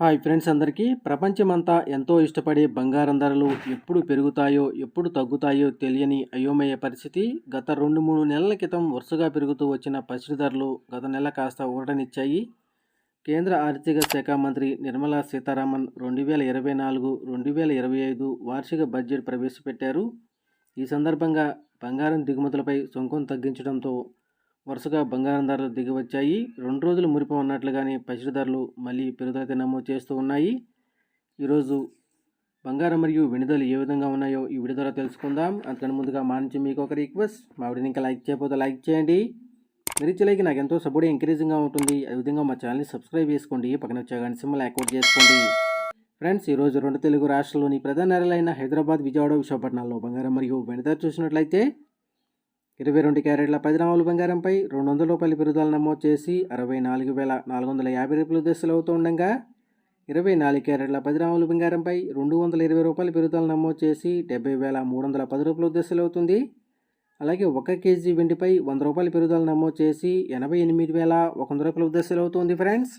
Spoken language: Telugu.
హాయ్ ఫ్రెండ్స్ అందరికీ. ప్రపంచమంతా ఎంతో ఇష్టపడే బంగారం ధరలు ఎప్పుడు పెరుగుతాయో ఎప్పుడు తగ్గుతాయో తెలియని అయోమయ పరిస్థితి. గత రెండు మూడు నెలల క్రితం వరుసగా పెరుగుతూ వచ్చిన పసిడి ధరలు గత నెల కాస్త ఊరటనిచ్చాయి. కేంద్ర ఆర్థిక శాఖ మంత్రి నిర్మలా సీతారామన్ రెండు వేల ఇరవై నాలుగు రెండు వేల ఇరవై ఐదు వార్షిక బడ్జెట్ ప్రవేశపెట్టారు. ఈ సందర్భంగా బంగారం దిగుమతులపై సుంకం తగ్గించడంతో వరుసగా బంగారం ధరలు దిగివచ్చాయి. రెండు రోజులు మురిపం ఉన్నట్లుగానే పసిడి ధరలు మళ్ళీ పెరుగుదల నమోదు చేస్తూ ఉన్నాయి. ఈరోజు బంగారం మరియు వెనుదలు ఏ విధంగా ఉన్నాయో ఈ వీడియో ద్వారా తెలుసుకుందాం. అంతకంటే ముందుగా మా నుంచి మీకు ఒక రిక్వెస్ట్. మా వీడియోని ఇంకా లైక్ చేయకపోతే లైక్ చేయండి. మీరు లైక్ నాకు ఎంతో సపోర్ట్ ఎంకరేజింగ్గా ఉంటుంది. అదేవిధంగా మా ఛానల్ని సబ్స్క్రైబ్ చేసుకోండి. పక్కన వచ్చే గంట సింబల్ యాక్టివేట్ చేసుకోండి. ఫ్రెండ్స్ ఈరోజు రెండు తెలుగు రాష్ట్రాల్లోని ప్రధాన నగరాలైన హైదరాబాద్ విజయవాడ విశాఖపట్నాల్లో బంగారం మరియు వెనుదల చూసినట్లయితే ఇరవై రెండు క్యారెట్ల పది గ్రాముల బంగారంపై రెండు వందల రూపాయల పెరుగుదల నమోదు చేసి అరవై నాలుగు వేల నాలుగు వందల యాభై రూపాయలు దశలు అవుతూ ఉండగా ఇరవై నాలుగు క్యారెట్ల పది గ్రాముల బంగారంపై రెండు వందల ఇరవై రూపాయల పెరుగుదల నమోదు చేసి డెబ్బై వేల మూడు వందల పది రూపాయల దశలు అవుతుంది అలాగే ఒక కేజీ వెండిపై వంద రూపాయల పెరుగుదల నమోదు చేసి ఎనభై ఎనిమిది వేల ఒక వంద రూపాయల దశలు అవుతుంది ఫ్రెండ్స్.